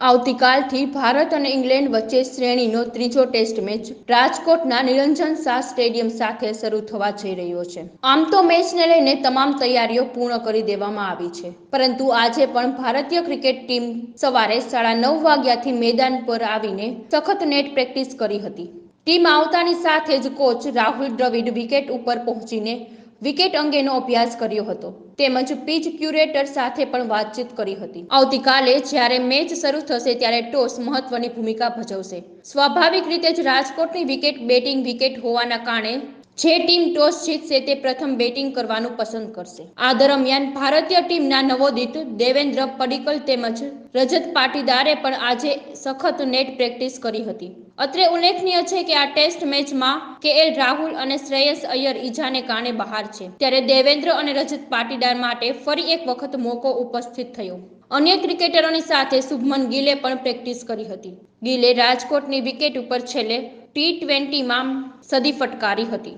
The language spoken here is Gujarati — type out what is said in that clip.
આવતીકાલથી ભારત અને ઇંગ્લેન્ડ વચ્ચે શ્રેણીનો ત્રીજો ટેસ્ટ મેચ રાજકોટના નિરંજન શાહ સ્ટેડિયમ સાથે શરૂ થવા જઈ રહ્યો છે. આમ તો મેચને લઈને તમામ તૈયારીઓ પૂર્ણ કરી દેવામાં આવી છે. પરંતુ આજે પણ ભારતીય ક્રિકેટ ટીમ સવારે સાડા નવ વાગ્યાથી મેદાન પર આવીને સખત નેટ પ્રેક્ટિસ કરી હતી. ટીમ આવતાની સાથે જ કોચ રાહુલ દ્રવિડ વિકેટ ઉપર પહોંચીને વિકેટ અંગેનો અભ્યાસ કર્યો હતો. તેમજ પીચ ક્યુરેટર સાથે પણ વાતચીત કરી હતી. આવતીકાલે જ્યારે મેચ શરૂ થશે ત્યારે ટોસ મહત્વની ભૂમિકા ભજવશે. સ્વાભાવિક રીતે જ રાજકોટની વિકેટ બેટિંગ વિકેટ હોવાના કારણે જે ટીમ ટોસ જીતશે તે પ્રથમ બેટિંગ કરવાનું પસંદ કરશે. આ દરમિયાન ભારતીય ટીમના નવોદિત દેવેન્દ્ર પડિકલ તેમજ રજત પાટીદારે પણ આજે સખત નેટ પ્રેક્ટિસ કરી હતી. અત્રે ઉલ્લેખનીય છે કે આ ટેસ્ટ મેચમાં કેએલ રાહુલ અને શ્રેયસ અય્યર ઈજાને કારણે બહાર છે. ત્યારે દેવેન્દ્ર અને રજત પાટીદાર માટે ફરી એક વખત મોકો ઉપસ્થિત થયો. અન્ય ક્રિકેટરોની સાથે શુભમન ગિલે પણ પ્રેક્ટિસ કરી હતી. ગિલે રાજકોટની વિકેટ ઉપર છેલ્લે ટી ટ્વેન્ટીમાં સદી ફટકારી હતી.